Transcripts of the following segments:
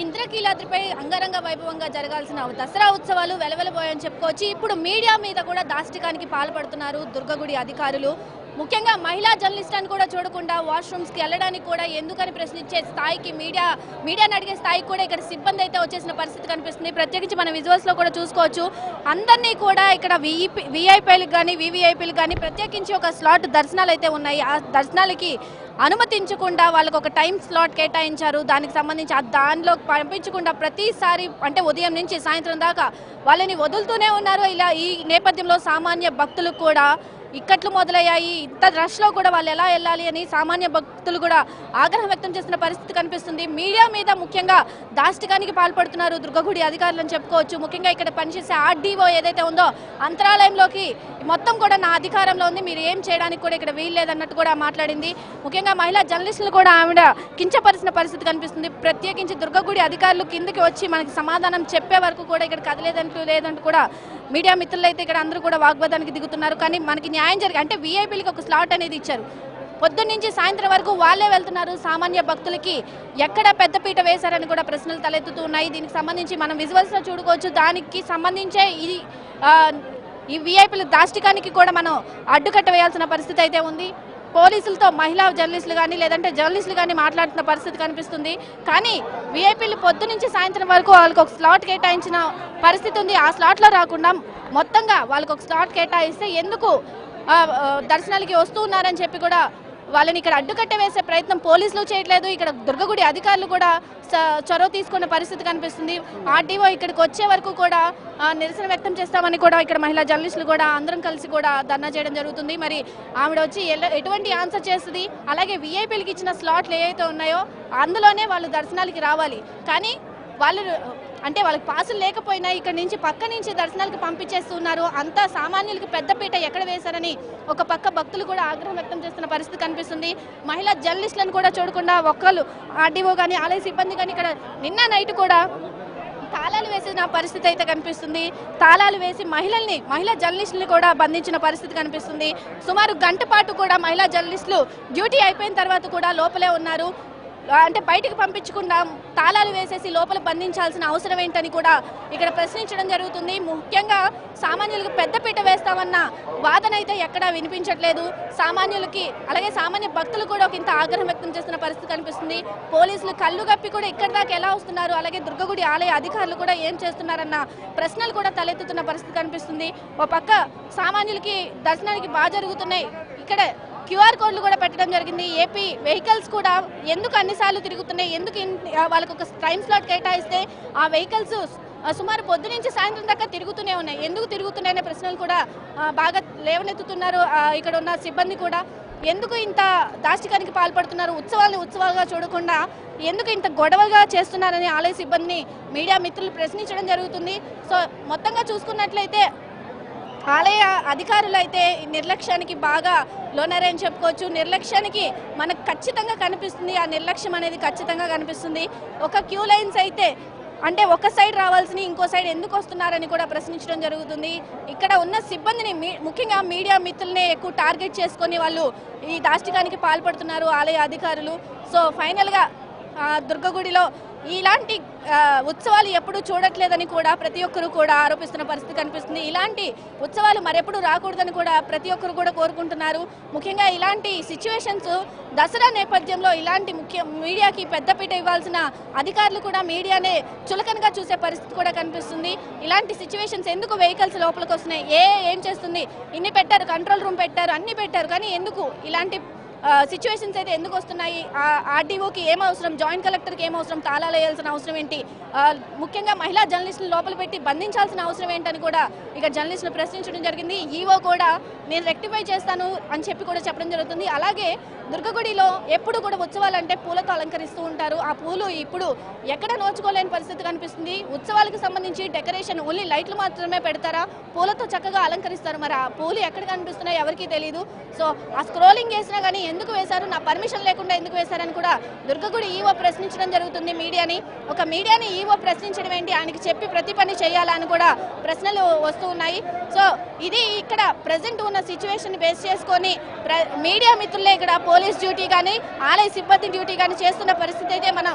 ఇంద్రకీలాద్రిపై అంగరంగ వైభవంగా జరగాల్సిన దసరా ఉత్సవాలు వెలవెలబోయని చెప్పుకోవచ్చు. ఇప్పుడు మీడియా మీద కూడా దాష్టికానికి పాల్పడుతున్నారు దుర్గగుడి అధికారులు. ముఖ్యంగా మహిళా జర్నలిస్ట్ అని కూడా చూడకుండా వాష్రూమ్స్కి వెళ్ళడానికి కూడా ఎందుకని ప్రశ్నించే స్థాయికి మీడియా మీడియాని అడిగే స్థాయికి కూడా ఇక్కడ సిబ్బంది అయితే వచ్చేసిన పరిస్థితి కనిపిస్తుంది. ప్రత్యేకించి మన విజువల్స్లో కూడా చూసుకోవచ్చు. అందరినీ కూడా ఇక్కడ విఈపి విఐపీలకు కానీ వివిఐపీలకు కానీ ప్రత్యేకించి ఒక స్లాట్ దర్శనాలు అయితే ఉన్నాయి. ఆ దర్శనాలకి అనుమతించకుండా వాళ్ళకు ఒక టైం స్లాట్ కేటాయించారు. దానికి సంబంధించి ఆ దానిలో పంపించకుండా ప్రతిసారి అంటే ఉదయం నుంచి సాయంత్రం దాకా వాళ్ళని వదులుతూనే ఉన్నారు. ఇలా ఈ నేపథ్యంలో సామాన్య భక్తులకు కూడా ఇక్కట్లు మొదలయ్యాయి. ఇంత రష్లో కూడా వాళ్ళు ఎలా వెళ్ళాలి అని సామాన్య భక్తులు కూడా ఆగ్రహం వ్యక్తం చేస్తున్న పరిస్థితి కనిపిస్తుంది. మీడియా మీద ముఖ్యంగా దాష్టికానికి పాల్పడుతున్నారు దుర్గగుడి అధికారులు చెప్పుకోవచ్చు. ముఖ్యంగా ఇక్కడ పనిచేసే ఆర్డీఓ ఏదైతే ఉందో అంతరాలయంలోకి మొత్తం కూడా నా అధికారంలో ఉంది. మీరు ఏం చేయడానికి కూడా ఇక్కడ వీలు లేదన్నట్టు కూడా మాట్లాడింది. ముఖ్యంగా మహిళా జర్నలిస్టులు కూడా ఆవిడ కించపరిచిన పరిస్థితి కనిపిస్తుంది. ప్రత్యేకించి దుర్గగుడి అధికారులు కిందకి వచ్చి మనకి సమాధానం చెప్పే వరకు కూడా ఇక్కడ కదలేదంటూ లేదంటూ కూడా మీడియా మిత్రులు అయితే ఇక్కడ అందరూ కూడా వాగ్వాదానికి దిగుతున్నారు. కానీ మనకి న్యాయం జరిగి అంటే వీఐపీలకి ఒక స్లాట్ అనేది ఇచ్చారు. పొద్దున్నుంచి సాయంత్రం వరకు వాళ్ళే వెళ్తున్నారు సామాన్య భక్తులకి. ఎక్కడ పెద్దపీట వేశారని కూడా ప్రశ్నలు తలెత్తుతూ ఉన్నాయి. దీనికి సంబంధించి మనం విజువల్స్లో చూడుకోవచ్చు దానికి సంబంధించే ఇది ఈ వీఐపీల దాష్టికానికి కూడా మనం అడ్డుకట్ట వేయాల్సిన పరిస్థితి అయితే ఉంది. పోలీసులతో మహిళా జర్నలిస్టులు కానీ లేదంటే జర్నలిస్టులు కానీ మాట్లాడుతున్న పరిస్థితి కనిపిస్తుంది. కానీ వీఐపీలు పొద్దు నుంచి సాయంత్రం వరకు వాళ్ళకి ఒక స్లాట్ కేటాయించిన పరిస్థితి ఉంది. ఆ స్లాట్లో రాకుండా మొత్తంగా వాళ్ళకి ఒక స్లాట్ కేటాయిస్తే ఎందుకు దర్శనాలకి వస్తూ ఉన్నారని చెప్పి కూడా వాళ్ళని ఇక్కడ అడ్డుకట్ట వేసే ప్రయత్నం పోలీసులు చేయట్లేదు. ఇక్కడ దుర్గగుడి అధికారులు కూడా స- చొరవ తీసుకున్న పరిస్థితి కనిపిస్తుంది. ఆర్డీఓ ఇక్కడికి వచ్చే వరకు కూడా నిరసన వ్యక్తం చేస్తామని కూడా ఇక్కడ మహిళా జర్నలిస్టులు కూడా అందరం కలిసి కూడా ధర్నా చేయడం జరుగుతుంది. మరి ఆవిడ వచ్చి ఎటువంటి ఆన్సర్ చేస్తుంది? అలాగే వీఐపీలకి ఇచ్చిన స్లాట్లు ఏవైతే ఉన్నాయో అందులోనే వాళ్ళు దర్శనాలకి రావాలి. కానీ వాళ్ళు అంటే వాళ్ళకి పాసులు లేకపోయినా ఇక్కడ నుంచి పక్క నుంచి దర్శనాలకు పంపించేస్తున్నారు. అంతా సామాన్యులకి పెద్దపీట ఎక్కడ వేశారని ఒక పక్క భక్తులు కూడా ఆగ్రహం వ్యక్తం చేస్తున్న పరిస్థితి కనిపిస్తుంది. మహిళా జర్నలిస్టులను కూడా చూడకుండా ఒక్కళ్ళు ఆర్డీఓ కానీ ఆలయ సిబ్బంది కానీ ఇక్కడ నిన్న నైట్ కూడా తాళాలు వేసిన పరిస్థితి అయితే కనిపిస్తుంది. తాళాలు వేసి మహిళల్ని మహిళా జర్నలిస్టులు కూడా బంధించిన పరిస్థితి కనిపిస్తుంది. సుమారు గంట పాటు కూడా మహిళా జర్నలిస్టులు డ్యూటీ అయిపోయిన తర్వాత కూడా లోపలే ఉన్నారు. అంటే బయటికి పంపించకుండా తాళాలు వేసేసి లోపల బంధించాల్సిన అవసరం ఏంటని కూడా ఇక్కడ ప్రశ్నించడం జరుగుతుంది. ముఖ్యంగా సామాన్యులకు పెద్దపీట వేస్తామన్న వాదన అయితే ఎక్కడా వినిపించట్లేదు. సామాన్యులకి అలాగే సామాన్య భక్తులు కూడా ఒక ఇంత ఆగ్రహం వ్యక్తం చేస్తున్న పరిస్థితి కనిపిస్తుంది. పోలీసులు కళ్ళు గప్పి కూడా ఇక్కడి దాకా ఎలా వస్తున్నారు? అలాగే దుర్గగుడి ఆలయ అధికారులు కూడా ఏం చేస్తున్నారన్న ప్రశ్నలు కూడా తలెత్తుతున్న పరిస్థితి కనిపిస్తుంది. ఓ పక్క సామాన్యులకి దర్శనానికి బాగా జరుగుతున్నాయి. ఇక్కడ క్యూఆర్ కోడ్లు కూడా పెట్టడం జరిగింది. ఏపీ వెహికల్స్ కూడా ఎందుకు అన్నిసార్లు తిరుగుతున్నాయి? ఎందుకు వాళ్ళకు ఒక టైం స్లాట్ కేటాయిస్తే ఆ వెహికల్స్ సుమారు పొద్దు నుంచి సాయంత్రం దాకా తిరుగుతూనే ఉన్నాయి. ఎందుకు తిరుగుతున్నాయనే ప్రశ్నలు కూడా బాగా లేవనెత్తుతున్నారు ఇక్కడ ఉన్న సిబ్బంది కూడా. ఎందుకు ఇంత దాష్టికానికి పాల్పడుతున్నారు? ఉత్సవాలను ఉత్సవాలుగా చూడకుండా ఎందుకు ఇంత గొడవగా చేస్తున్నారని ఆలయ సిబ్బందిని మీడియా మిత్రులు ప్రశ్నించడం జరుగుతుంది. సో మొత్తంగా చూసుకున్నట్లయితే ఆలయ అధికారులు అయితే నిర్లక్ష్యానికి బాగా లోనరని చెప్పుకోవచ్చు. నిర్లక్ష్యానికి మనకు ఖచ్చితంగా కనిపిస్తుంది. ఆ నిర్లక్ష్యం అనేది ఖచ్చితంగా కనిపిస్తుంది. ఒక క్యూ లైన్స్ అయితే అంటే ఒక సైడ్ రావాల్సిన ఇంకో సైడ్ ఎందుకు వస్తున్నారని కూడా ప్రశ్నించడం జరుగుతుంది. ఇక్కడ ఉన్న సిబ్బందిని మీ- ముఖ్యంగా మీడియా మిత్రులనే ఎక్కువ టార్గెట్ చేసుకొని వాళ్ళు ఈ దాష్టికానికి పాల్పడుతున్నారు ఆలయ అధికారులు. సో ఫైనల్గా దుర్గగుడిలో ఇలాంటి ఉత్సవాలు ఎప్పుడు చూడట్లేదని కూడా ప్రతి ఒక్కరు కూడా ఆరోపిస్తున్న పరిస్థితి కనిపిస్తుంది. ఇలాంటి ఉత్సవాలు మరెప్పుడు రాకూడదని కూడా ప్రతి ఒక్కరు కూడా కోరుకుంటున్నారు. ముఖ్యంగా ఇలాంటి సిచ్యువేషన్స్ దసరా నేపథ్యంలో ఇలాంటి ముఖ్య మీడియాకి పెద్దపీట ఇవ్వాల్సిన అధికారులు కూడా మీడియానే చులకనగా చూసే పరిస్థితి కూడా కనిపిస్తుంది. ఇలాంటి సిచ్యువేషన్స్ ఎందుకు వెహికల్స్ లోపలికి వస్తున్నాయి? ఏ ఏం చేస్తుంది? ఇన్ని పెట్టారు కంట్రోల్ రూమ్ పెట్టారు అన్ని పెట్టారు కానీ ఎందుకు ఇలాంటి సిచ్యువేషన్స్ అయితే ఎందుకు వస్తున్నాయి? ఆర్డీఓకి ఏం అవసరం? జాయింట్ కలెక్టర్కి ఏం అవసరం? తాళాలు వేయాల్సిన అవసరం ఏంటి? ముఖ్యంగా మహిళా జర్నలిస్టులు లోపల పెట్టి బంధించాల్సిన అవసరం ఏంటని కూడా ఇక జర్నలిస్టులు ప్రశ్నించడం జరిగింది. ఈవో కూడా నేను రెక్టిఫై చేస్తాను అని చెప్పి కూడా చెప్పడం జరుగుతుంది. అలాగే దుర్గగుడిలో ఎప్పుడు కూడా ఉత్సవాలంటే పూలతో అలంకరిస్తూ ఉంటారు. ఆ పూలు ఇప్పుడు ఎక్కడ నోచుకోలేని పరిస్థితి కనిపిస్తుంది. ఉత్సవాలకు సంబంధించి డెకరేషన్ ఓన్లీ లైట్లు మాత్రమే పెడతారా? పూలతో చక్కగా అలంకరిస్తారు. మరి ఆ పూలు ఎక్కడ కనిపిస్తున్నాయి ఎవరికీ తెలియదు సో ఆ స్క్రోలింగ్ చేసినా కానీ ఎందుకు వేశారు? నా పర్మిషన్ లేకుండా ఎందుకు వేశారని కూడా దుర్గగుడి ఈవో ప్రశ్నించడం జరుగుతుంది మీడియాని. ఒక మీడియాని ఈవో ప్రశ్నించడం ఏంటి? ఆయనకి చెప్పి ప్రతి పని చేయాలని కూడా ప్రశ్నలు వస్తూ ఉన్నాయి. సో ఇది ఇక్కడ ప్రజెంట్ ఉన్న సిచ్యువేషన్ బేస్ చేసుకొని ప్ర- మీడియా మిత్రులే ఇక్కడ పోలీస్ డ్యూటీ కానీ ఆలయ సిబ్బంది డ్యూటీ కానీ చేస్తున్న పరిస్థితి అయితే మనం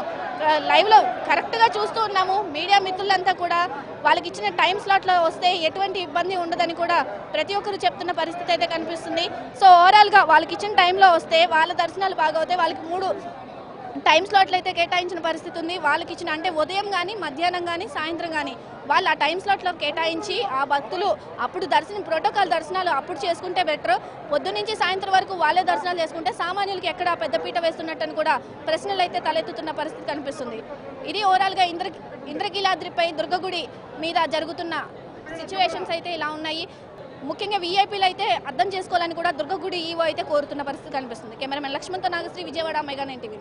లైవ్లో కరెక్ట్గా చూస్తూ ఉన్నాము. మీడియా మిత్రులంతా కూడా వాళ్ళకి ఇచ్చిన టైం స్లాట్లో వస్తే ఎటువంటి ఇబ్బంది ఉండదని కూడా ప్రతి ఒక్కరు చెప్తున్న పరిస్థితి అయితే కనిపిస్తుంది. సో ఓవరాల్గా వాళ్ళకి ఇచ్చిన టైంలో వస్తే వాళ్ళ దర్శనాలు బాగా అవుతాయి వాళ్ళకి మూడు టైం స్లాట్లు అయితే కేటాయించిన పరిస్థితి ఉంది. వాళ్ళకి ఇచ్చిన అంటే ఉదయం కానీ మధ్యాహ్నం కానీ సాయంత్రం కానీ వాళ్ళు ఆ టైం స్లాట్లో కేటాయించి ఆ భక్తులు అప్పుడు దర్శనం ప్రోటోకాల్ దర్శనాలు అప్పుడు చేసుకుంటే బెటర్. పొద్దు నుంచి సాయంత్రం వరకు వాళ్ళే దర్శనాలు చేసుకుంటే సామాన్యులకి ఎక్కడ పెద్దపీట వేస్తున్నట్టని కూడా ప్రశ్నలు అయితే తలెత్తుతున్న పరిస్థితి కనిపిస్తుంది. ఇది ఓవరాల్గా ఇంద్ర ఇంద్రకీలాద్రిపై దుర్గగుడి మీద జరుగుతున్న సిచ్యువేషన్స్ అయితే ఇలా ఉన్నాయి. ముఖ్యంగా వీఐపీలు అయితే అర్థం చేసుకోవాలని కూడా దుర్గగుడి ఈవో అయితే కోరుతున్న పరిస్థితి కనిపిస్తుంది. Cameraman లక్ష్మణ్తో Nagasri Vijayawada mega nine TV.